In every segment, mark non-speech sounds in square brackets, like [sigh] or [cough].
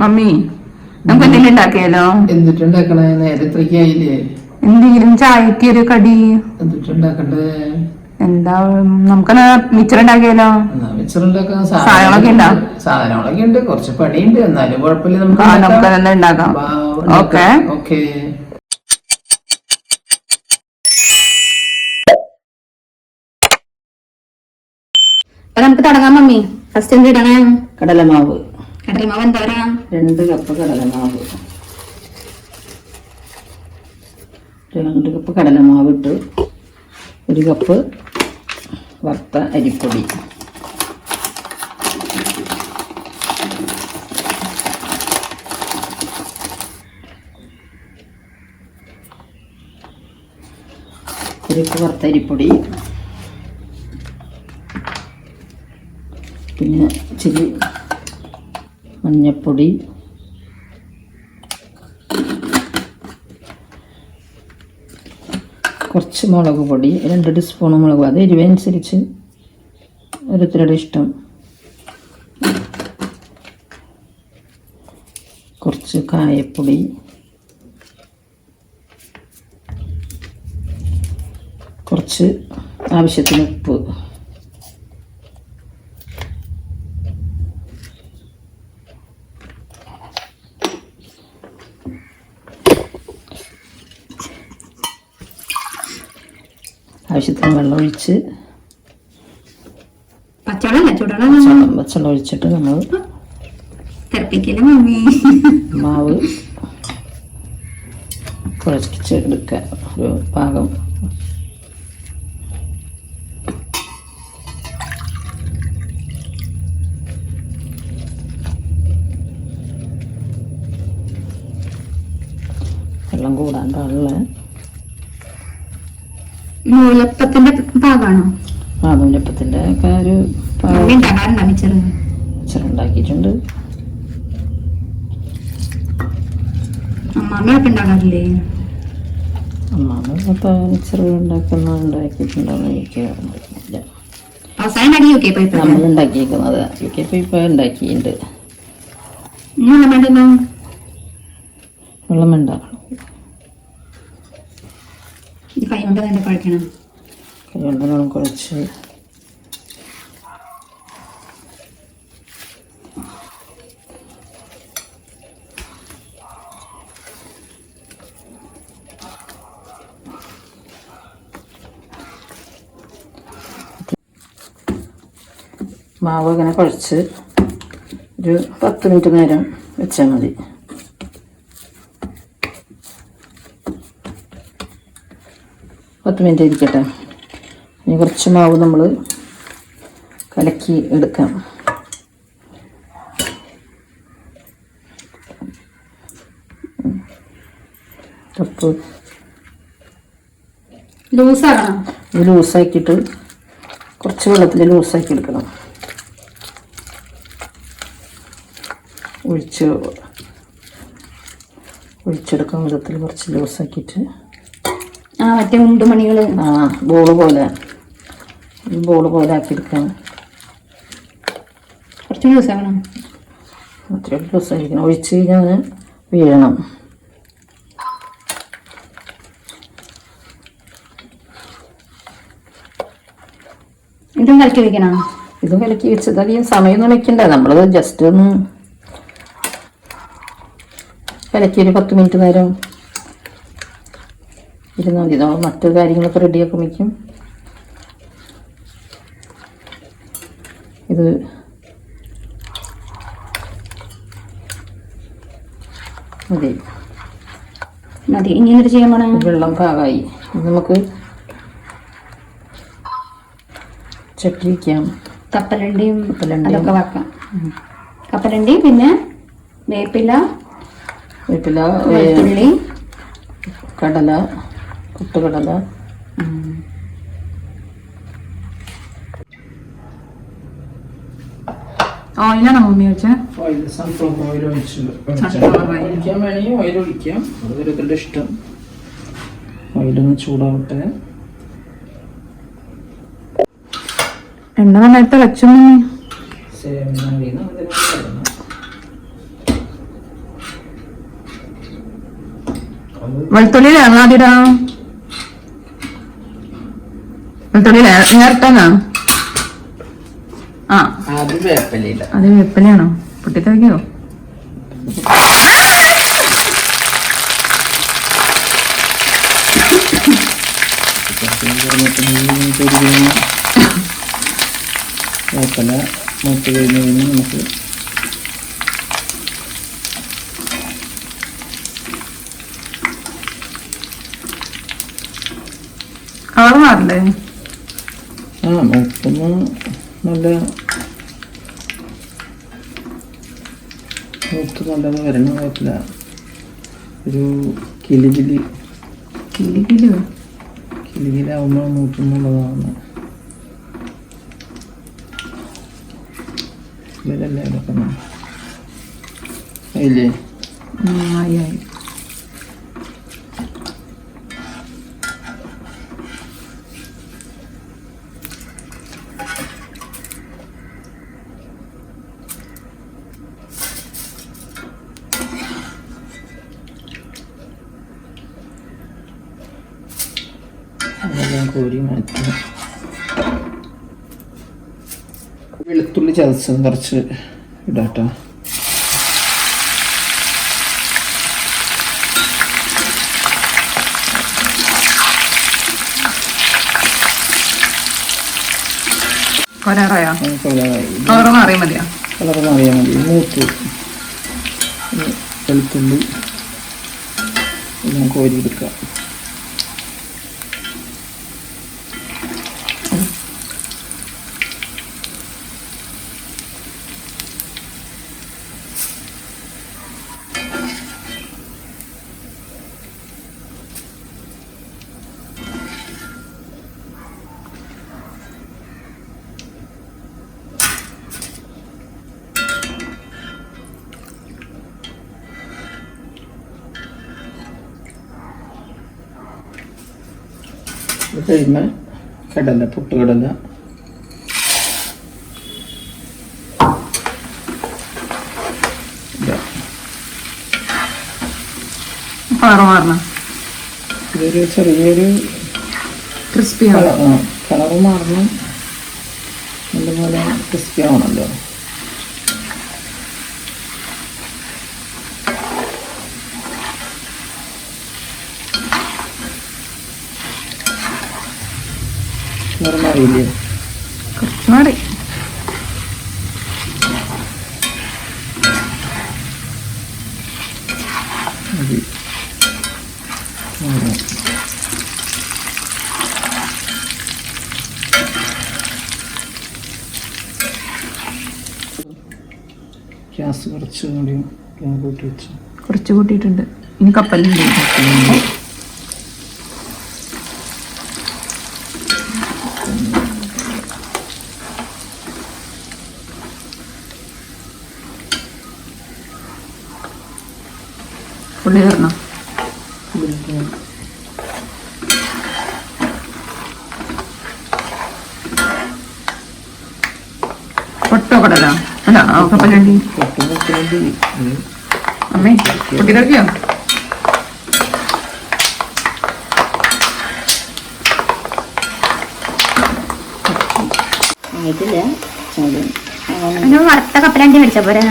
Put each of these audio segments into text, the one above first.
Mummy നമുക്ക് എന്തെങ്കിലും ഉണ്ടാക്കിയാലോ? എന്നിട്ടുണ്ടാക്കണേ നേരെ ഇത്രയ്ക്കായില്ലേ എന്തെങ്കിലും ചായക്ക് ഒരു കടി? എന്നിട്ടുണ്ടാക്കണ്ടേ എന്താ നമുക്ക് മിച്ചർ ഉണ്ടാക്കിയാലോ സാധനങ്ങളൊക്കെ ഉണ്ടോ? സാധനങ്ങളൊക്കെ ഉണ്ട്. കുറച്ച് പണിയുണ്ട്. എന്നാലും കുഴപ്പമില്ല. നമുക്ക്. നമുക്ക് ഉണ്ടാക്കാം. ഓക്കെ. ഓക്കെ. നമുക്ക് തുടങ്ങാം മമ്മി. ഫസ്റ്റ് എന്ത് ഇടണേ? കടലമാവ്. കടലമാവ് എന്താ രണ്ട് കപ്പ് കടലമാവ്. രണ്ട് കപ്പ് കടലമാവ് ഇട്ട് ഒരു കപ്പ് വറുത്ത അരിപ്പൊടി. ഒരു കപ്പ് വറുത്ത അരിപ്പൊടി. പിന്നെ ഇച്ചിരി മഞ്ഞപ്പൊടി. കുറച്ച് മുളക് പൊടി രണ്ട് ടീസ്പൂൺ മുളക് അത് എരിവനുസരിച്ച് ഓരോരുത്തരുടെ ഇഷ്ടം. കുറച്ച് കായപ്പൊടി. കുറച്ച് ആവശ്യത്തിന് ഉപ്പ്. ആവശ്യത്തിന് വെള്ളം ഒഴിച്ച് പച്ചവെള്ളം ഒഴിച്ചിട്ട് നമ്മൾ മാവ് കുഴച്ച് എടുക്കുക ഒരു പാകം. വെള്ളം കൂടാൻ പാടില്ല. നൂലപ്പത്തിന്റെ പാകാണോ മാതൂലപ്പത്തിന്റെ ഒക്കെ ഒരു ഉണ്ടാക്കിയിട്ടുണ്ട് ഉണ്ടാക്കാറില്ലേ? യു കെ പൈപ്പ് ഉണ്ടാക്കിയിട്ടുണ്ട്. ഇങ്ങനെ വേണ്ടല്ലോ വെള്ളം ഉണ്ടാക്കണം ഈ കൈ കൊണ്ട് തന്നെ കുഴക്കണം കൈകൊണ്ട് തന്നെ കുഴച്ച് മാവ് ഇങ്ങനെ കുഴച്ച് ഒരു പത്ത് മിനിറ്റ് നേരം വെച്ചാൽ മതി. പത്ത് മിനിറ്റ് ഇരിക്കട്ടെ. ഇനി കുറച്ച് മാവ് നമ്മൾ കലക്കി എടുക്കാം. കപ്പ് ലൂസാകണം ഇത് ലൂസാക്കിയിട്ട് കുറച്ച് വെള്ളത്തിൽ ലൂസാക്കി എടുക്കണം. ഒഴിച്ച് ഒഴിച്ചെടുക്കാൻ വിധത്തിൽ കുറച്ച് ലൂസാക്കിയിട്ട് ആ മറ്റേ ഉണ്ടുമണികൾ. ആ ബോൾ പോലെ. ബോൾ പോലെ ആക്കിയെടുക്കാം കുറച്ച് ലൂസാകണം അത്രയും ദിവസമായിരിക്കണം. ഒഴിച്ച് കഴിഞ്ഞാൽ വീഴണം. ഇതും കലക്കി വെക്കണം? ഇതും കലക്കി വെച്ചത് അധികം സമയമൊന്നും വെക്കണ്ട. നമ്മളത് ജസ്റ്റ് ഒന്ന് കലക്കി ഒരു പത്ത് മിനിറ്റ് നേരം ഇരുന്നാൽ മതി. നമ്മൾ മറ്റു കാര്യങ്ങളൊക്കെ റെഡിയാക്കി വയ്ക്കും. ഇത് മതി. മതി. ഇനി എന്നിട്ട് ചെയ്യാൻ പോണേ? വെള്ളം പാകമായി നമുക്ക് ചട്ടി വയ്ക്കാം കപ്പലണ്ടിയും കപ്പലണ്ടിയും. അതൊക്കെ വെക്കാം. കപ്പലണ്ടി പിന്നെ വേപ്പില വേപ്പില വെളുത്തുള്ളി കടല കുത്തുകളത് ഓയിലാണ് മമ്മി ഓയിൽ ഓയിൽ ഒഴിക്കാം. ഇഷ്ടം. ഓയിലൊന്ന് ചൂടാവട്ടെ. എണ്ണ നന്നായി തിളച്ചു വെളുത്തുള്ളി ആദ്യം വെളുത്തുള്ളി നേരട്ടാനാ ആ. അത് വേപ്പലയില്ല അത് വേപ്പലയാണോ? പൊട്ടിത്തെറിക്കോ വേപ്പല മൂത്ത് കഴിഞ്ഞ് കഴിഞ്ഞ് നമുക്ക് കളർ മാറില്ലേ? ആ മൂക്കുമ്പോൾ നല്ല മൂത്ത് നല്ലത് വരണം കുഴപ്പമില്ല ഒരു കിലി കിലി കിലി കിലിയോ കിലി കിലാവുമ്പോൾ മൂത്തുന്നുള്ളതാണ് ഇതിലല്ലേ കിടക്കണം അതില്ലേ ആയി ആയി അതെല്ലാം കോരി മാറ്റി വെളുത്തുള്ളി ചതച്ച് കുറച്ച് ഇടാട്ടോ. കളറൊന്നും അറിയാൻ മതിയോ? മതി. മൂത്ത് വെളുത്തുള്ളി കോരി എടുക്കുക ഇത് കഴിയുമ്പോൾ കടല പുട്ടുകടല. ഇതൊരു ചെറിയൊരു ആ കളറ് മാറണം. നല്ലപോലെ ക്രിസ്പി ആവണമല്ലോ കളറ് മാറിയില്ലേ കുറച്ച് മാറി. ഗ്യാസ് കുറച്ച് കൂടി കൂട്ടി വെച്ചു. കുറച്ച് കൂട്ടിയിട്ടുണ്ട്. ഇനി കപ്പലുണ്ട് പൊട്ടോ കടല അല്ല കപ്പലുണ്ടി അമ്മേ അങ്ങനെ അതിന് വറുത്ത കപ്പലണ്ടി മേടിച്ച പോരാ.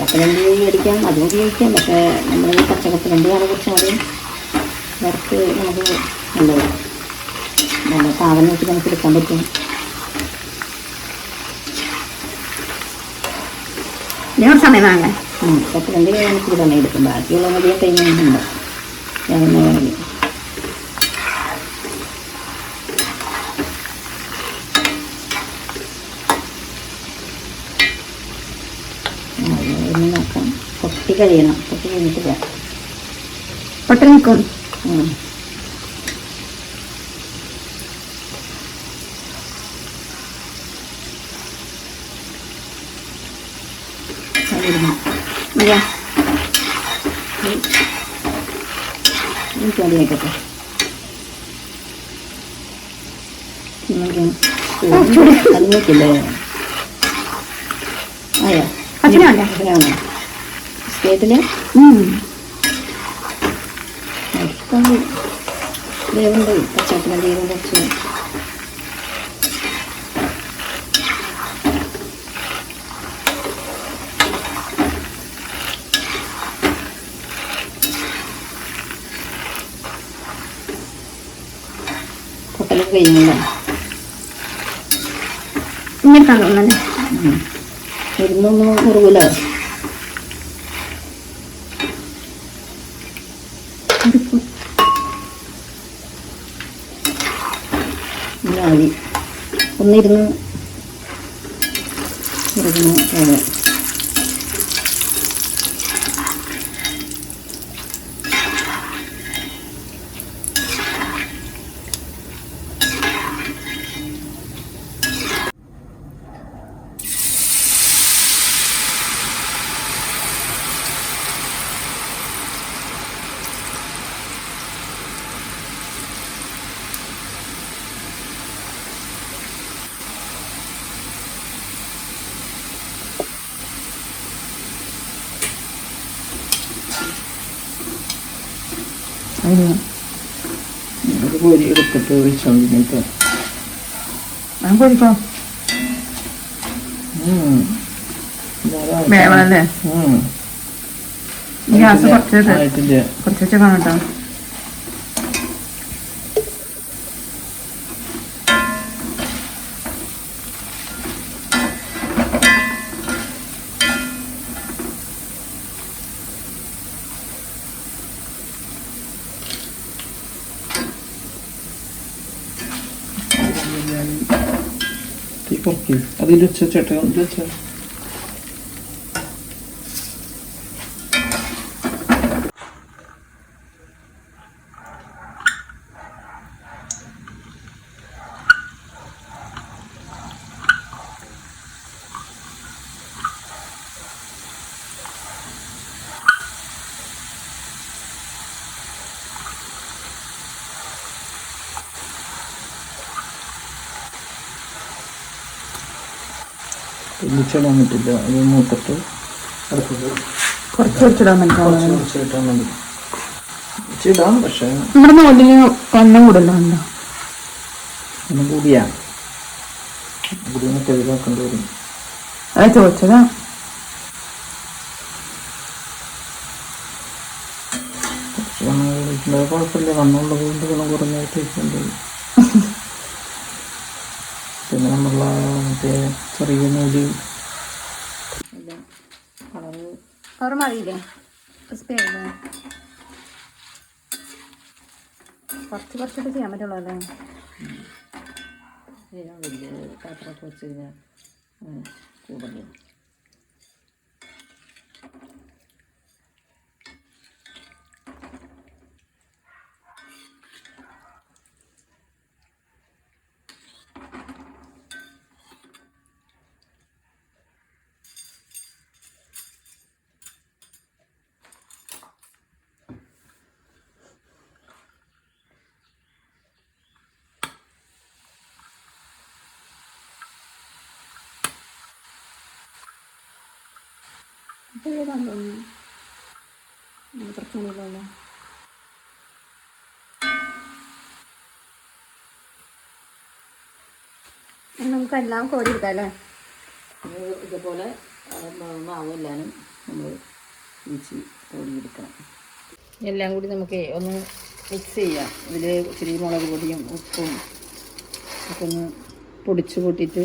കപ്പലണ്ടി മേടിക്കാം. അതും ഉപയോഗിക്കാം. പക്ഷേ നമ്മൾ പച്ചക്കപ്പലണ്ടിയാണ് കുറച്ചും കൂടി വറുത്ത് നമുക്ക് നല്ലത്. നല്ല പാകം നോക്കി നമുക്ക് എടുക്കാൻ പറ്റും. കുറച്ച് സമയം ഉം, കപ്പലണ്ടി നമുക്ക് തന്നെ എടുക്കും. ബാക്കിയുള്ള മതിയെ കഴിഞ്ഞുണ്ട് വേണമെന്ന് വേണമെങ്കിൽ ഒന്ന് നോക്കാം. പൊട്ടി കഴിയണം പൊട്ടി കഴിഞ്ഞിട്ട് പൊട്ടി നിൽക്കും. ഉം. ദേവന്റെ മതിയോ ദേവന്റെ അച്ഛനും അതിലേക്കില്ലേ കുറച്ച് കഴിഞ്ഞല്ലോ? ഇങ്ങനെ തോന്നുന്നല്ലേ ഇരുന്നൊന്നും മതി ഒന്നിരുന്ന് ഇരുന്ന് ഒരു പൊരി എടുത്തിട്ട് ഒഴിച്ചോണ്ടിട്ട് ഞാൻ പൊരിക്കാം വേവണല്ലേ ഗ്യാസ് കുറച്ച് കുറച്ച് വെച്ച് കാണട്ടോ. തീ കുറയ്ക്ക് അതിൽ വെച്ച ചേട്ടാ ഒന്നിച്ചിടാൻ പറ്റില്ല അത് മൂത്തിട്ട് അടുത്തത്. കുറച്ച് വെച്ചിടാൻ കുറച്ച് പറ്റും കുറച്ചിട്ടാൽ മതി വെച്ചിടാം പക്ഷേ നമ്മുടെ ഒന്നും വരും. അത് ചോദിച്ചതാ. കുഴപ്പമില്ല. വണ്ണമുള്ളത് കൊണ്ട് ഗുണം കുറഞ്ഞായിട്ട് [laughs] പിന്നെ നമ്മളുള്ള മറ്റേ ചെറിയ നൂൽ. കളറ് മതിയില്ലേ കുറച്ച് കുറച്ചിട്ട് ചെയ്യാൻ പറ്റുള്ളൂ അല്ലേ? വലിയ പാത്രമൊക്കെ വെച്ച് കഴിഞ്ഞാൽ കൂടുതൽ അപ്പോൾ ഏതാണ് തോന്നുന്നു പ്രശ്നമില്ലല്ലോ കുറച്ച് മതിയല്ലോ നമുക്ക് എല്ലാം കോരി എടുക്കാം അല്ലേ ഇതുപോലെ ആ, മാ- മാവ് എല്ലാനും നമ്മൾ വീച്ച് പൊടിയെടുക്കണം എല്ലാം കൂടി നമുക്ക് ഒന്ന് മിക്സ് ചെയ്യാം. ഇതിൽ ഇച്ചിരി മുളക് പൊടിയും ഉപ്പും ഒക്കെ ഒന്ന് പൊടിച്ച് കൂട്ടിയിട്ട്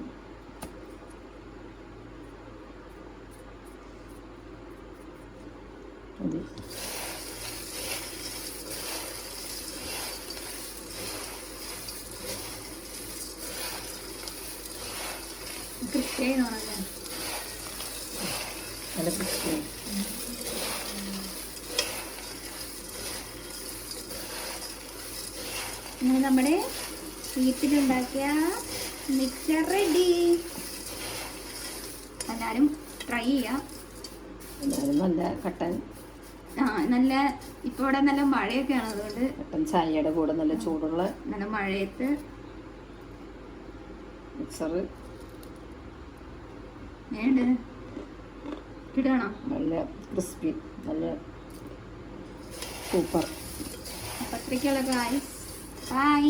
ക്രിസ്ത്യായി തോന്നല്ലേ നല്ല ക്രിസ്പി അങ്ങനെ നമ്മുടെ വീട്ടിലുണ്ടാക്കിയ മിക്സർ റെഡി. എല്ലാവരും ട്രൈ ചെയ്യാം. എല്ലാവരും നല്ല കട്ടൻ നല്ല ഇപ്പൊ ഇവിടെ നല്ല മഴയൊക്കെയാണ് അതുകൊണ്ട് ചായയുടെ കൂടെ നല്ല ചൂടുള്ള നല്ല മഴയത്ത് മിക്സർ വേണ്ട ഇടണോ നല്ല ക്രിസ്പി നല്ല സൂപ്പർ. പത്രിക്കുള്ള കായ് ബൈ